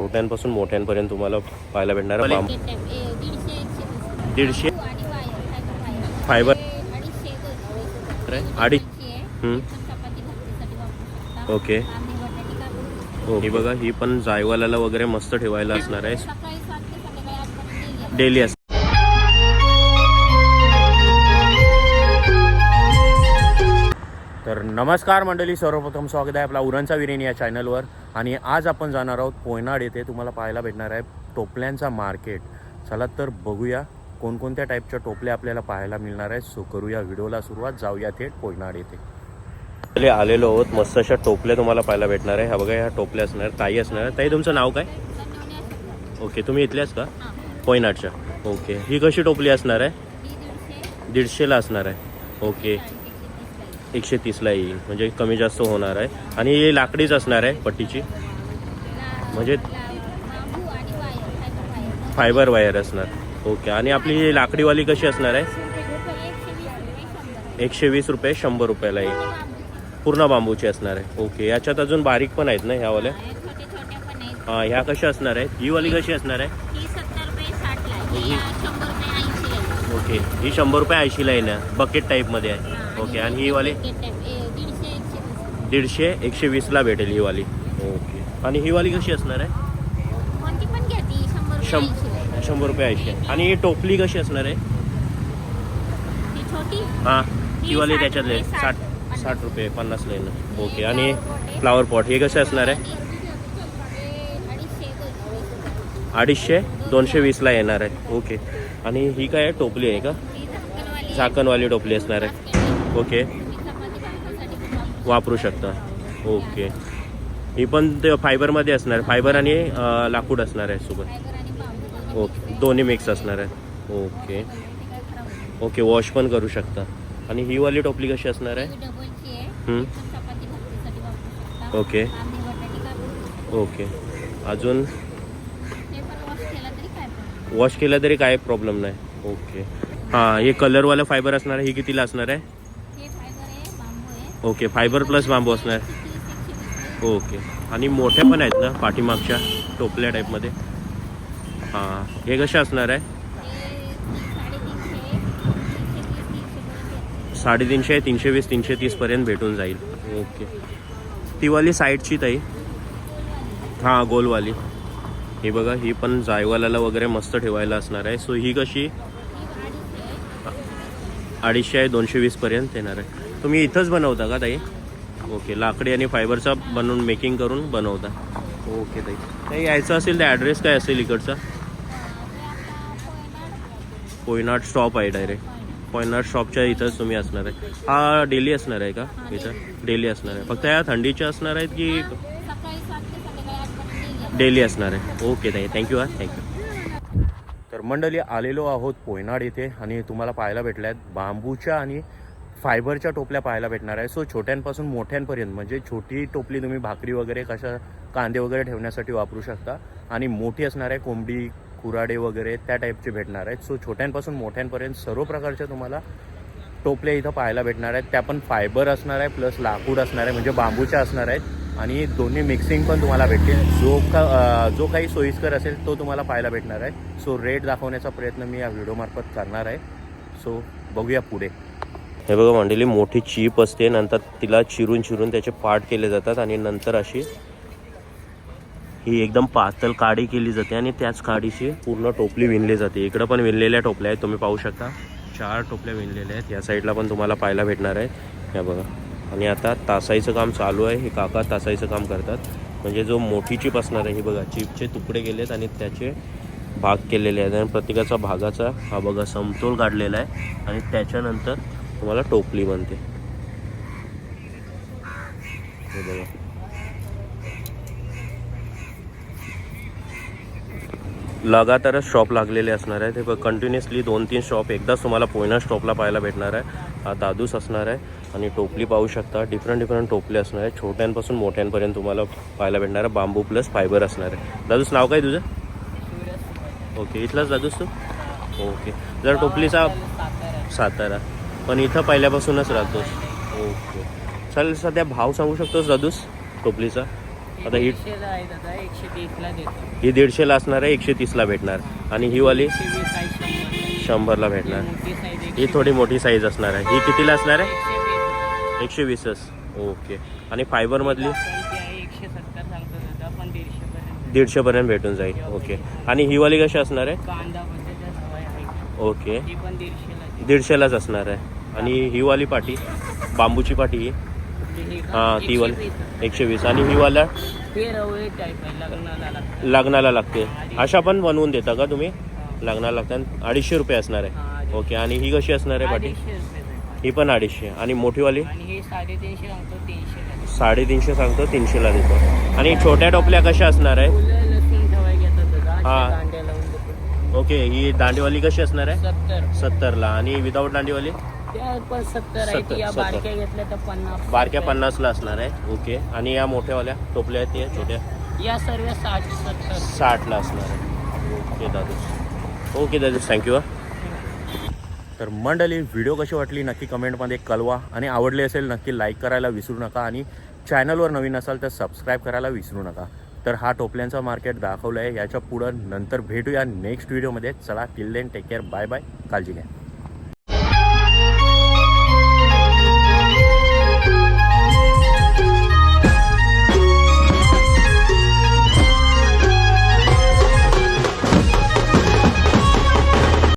छोट्यांपासून मोठ्यांपर्यंत तुम्हाला पाहायला भेटणार आहे. बांबू दीडशे फायबर. अडीच ओके. हो बघा ही पण जायवाल्याला वगैरे मस्त ठेवायला असणार आहे. डेली असणार तर नमस्कार मंडळी सर्वप्रथम स्वागत आहे आपला उरणचा विरेन या चॅनलवर. आणि आज आपण जाणार आहोत पोयनाड येथे. तुम्हाला पाहायला भेटणार आहे टोपल्यांचा मार्केट. चला तर बघूया कोणकोणत्या टाईपच्या टोपल्या आपल्याला पाहायला मिळणार आहेत. सो करूया व्हिडिओला सुरुवात. जाऊया थेट पोयनाड येथे. आलेलो आहोत. मस्त अशा टोपल्या तुम्हाला पाहायला भेटणार आहे. हा बघा ह्या टोपल्या असणार. ताई असणार. आहे. ताई तुमचं नाव काय? ओके तुम्ही इथल्याच का? पोयनाडच्या ओके ही कशी टोपली असणार आहे? दीडशेला असणार आहे. ओके एकशे तीसला येईल. म्हणजे कमी जास्त होणार आहे. आणि ही लाकडीच असणार आहे पट्टीची. म्हणजे फायबर वायर असणार. ओके. आणि आपली ही लाकडीवाली कशी असणार आहे? एकशे वीस रुपये शंभर रुपयाला येईल. पूर्ण बांबूची असणार आहे. ओके. याच्यात अजून बारीक पण आहेत ना ह्यावाल्या? हा ह्या कशा असणार आहेत? ही वाली कशी असणार आहे? ओके. ही शंभर रुपये ऐंशीला येणार. बकेट टाईपमध्ये आहे. ओके आणि ही वाली? दीडशे एकशे वीस वीसला भेटेल ही वाली. ओके. आणि ही वाली कशी असणार आहे? शंभर रुपये शं शंभर रुपये ऐंशी. आणि ही टोपली कशी असणार आहे? हा हां ही वाली त्याच्यातले साठ साठ. रुपये पन्नासला येणार. ओके आणि फ्लावर पॉट हे कसे असणार आहे? अडीचशे दोनशे वीसला येणार आहे. ओके. आणि ही काय आहे टोपली आहे का? झाकणवाली टोपली असणार आहे. ओके. वापरू शकता. ओके. ही पण ते फायबरमध्ये असणार. फायबर आणि लाकूड असणार आहे सोबत. ओके. दोन्ही मिक्स असणार आहे ओके. ओके वॉश पण करू शकता. आणि ही वाली टोपली कशी असणार आहे? ओके. ओके. अजून? वॉश वॉश केलं तरी काय प्रॉब्लेम नाही. ओके. हां हे कलरवालं फायबर असणार आहे. ही कितीला असणार आहे हे फायबर आहे बांबू आहे ओके फायबर प्लस बांबू असणार. ओके. आणि मोठ्या पण आहेत ना पाठीमागच्या टोपल्या टाईपमध्ये हां हे कसे असणार आहे? साडेतीनशे तीनशे वीस तीनशे वीस तीनशे तीसपर्यंत भेटून जाईल. ओके. ती वाली साईडची ताई. हां गोलवाली. ही बघा ही पण जायवाल्याला वगैरे मस्त ठेवायला असणार आहे. सो ही कशी? अडीचशे अडीचशे आहे दोनशे वीसपर्यंत येणार आहे. तुम्ही इथंच बनवता का ताई? ओके लाकडी आणि फायबरचा बनवून मेकिंग करून बनवता. ओके ताई. ताई यायचं असेल तर ॲड्रेस काय असेल इकडचा? कोयनाड शॉप आहे डायरेक्ट कोयनाड शॉपच्या इथंच तुम्ही असणार आहे. हा डेली असणार आहे का? इथं? डेली असणार आहे. फक्त या थंडीच्या असणार आहेत की. डेली असणार. आहे? ओके ताई. थँक्यू हा. थँक्यू तर मंडळी आलेलो आहोत पोयनाड येथे आणि तुम्हाला पाहायला भेटल्या आहेत बांबूच्या आणि फायबरच्या टोपल्या पाहायला भेटणार आहे. सो छोट्यांपासून मोठ्यांपर्यंत म्हणजे छोटी टोपली तुम्ही भाकरी वगैरे कशा कांदे वगैरे ठेवण्यासाठी वापरू शकता. आणि मोठी असणार आहे कोंबडी कुराडे वगैरे त्या टाईपचे भेटणार आहेत. सो छोट्यांपासून मोठ्यांपर्यंत सर्व प्रकारच्या तुम्हाला टोपल्या इथं पाहायला भेटणार आहेत. त्या पण फायबर असणार आहे प्लस लाकूड असणार आहे म्हणजे बांबूच्या असणार आहेत. आणि दोन्ही मिक्सिंग पण तुम्हाला भेटेल जो का जो काही सोयीस्कर असेल तो तुम्हाला पाहायला भेटणार आहे. सो रेट दाखवण्याचा प्रयत्न मी या व्हिडिओमार्फत करणार आहे. सो बघूया पुढे. हे बघा मंडळी मोठी चीप असते. नंतर तिला चिरून चिरून त्याचे पार्ट केले जातात आणि नंतर अशी ही एकदम पातळ काडी केली जाते आणि त्याच काडीची पूर्ण टोपली विणली जाते. इकडं पण विणलेल्या टोपल्या आहेत तुम्ही पाहू शकता. चार टोपल्या विणलेल्या आहेत. या साईडला पण तुम्हाला पाहायला भेटणार आहे या बघा. आणि आता तासाईचं काम चालू आहे. हे काका तासाईचं काम करतात. म्हणजे जो मोठी चिप असणार आहे ही बघा चिपचे तुकडे केलेत आणि त्याचे भाग केलेले आहेत. आणि प्रत्येकाचा भागाचा हा बघा समतोल काढलेला आहे. आणि त्याच्यानंतर तुम्हाला टोपली बनते हे बघा. लगातारच शॉप लागलेले असणार आहे ते कंटिन्युअसली दोन तीन शॉप एकदाच तुम्हाला पोयना स्टॉपला पाहायला भेटणार आहे. हा दादूस असणार आहे आणि टोपली पाहू शकता. डिफरंट डिफरंट टोपले असणार आहे छोट्यांपासून मोठ्यांपर्यंत तुम्हाला पाहायला भेटणार आहे. बांबू प्लस फायबर असणार आहे. दादूस नाव काय तुझं? ओके इथलाच दादूस तू? ओके जर टोपलीचा सातारा. पण इथं पहिल्यापासूनच राहतोस. ओके. चालेल सध्या भाव सांगू शकतोस दादूस टोपलीचा? आता ही ही दीडशेला असणार आहे एकशे तीसला भेटणार. आणि ही वाली? शंभरला. भेटणार. ही थोडी मोठी साईज असणार आहे. ही कितीला असणार आहे? एकशे वीस. एकशे वीसच. ओके. आणि फायबरमधली दीडशेपर्यंत. भेटून जाईल. ओके. आणि ही वाली कशी असणार आहे? ओके. दीडशेलाच असणार आहे. आणि ही वाली पाटी बांबूची पाटी ही. ही ती एकशे वाली. वीस. एकशे वीस. आणि ही वाला लग्नाला लागतं. लागते अशा पण बनवून देता का तुम्ही. लग्नाला लागतात अडीचशे रुपये असणार आहे. ओके आणि ही कशी असणार आहे पाटी आहे. ही पण अडीचशे. आणि मोठीवाली साडेतीनशे सांगतो तीनशेला देतो. आणि छोट्या टोपल्या कशा असणार आहे फुलं लसूण ठेवाय घेतात दादा अशा हां. दांड्या लावून देतो ओके ही दांडीवाली कशी असणार आहे? सत्तर. सत्तरला. आणि विदाऊट दांडीवाली? त्या पण सत्तर आहे सत्तर, ती या सत्तर. बारक्या घेतल्या तर पन्नास. बारक्या पन्नासला असणार आहे. ओके. आणि या मोठ्यावाल्या टोपल्या आहेत त्या छोट्या? या सर्व साठ सत्तर. साठला असणार आहे. Okay Dadu. Okay Dadu thank you तर मंडळी व्हिडिओ कशी वाटली? नक्की कमेंटमध्ये कळवा. आणि आवडली असेल नक्की लाईक करायला विसरू नका. आणि चॅनलवर नवीन असाल तर सबस्क्राईब करायला विसरू नका. तर हा टोपल्यांचा मार्केट दाखवलं आहे याच्या पुढं नंतर भेटूया नेक्स्ट व्हिडिओमध्ये चला till then take care bye bye काळजी घ्या.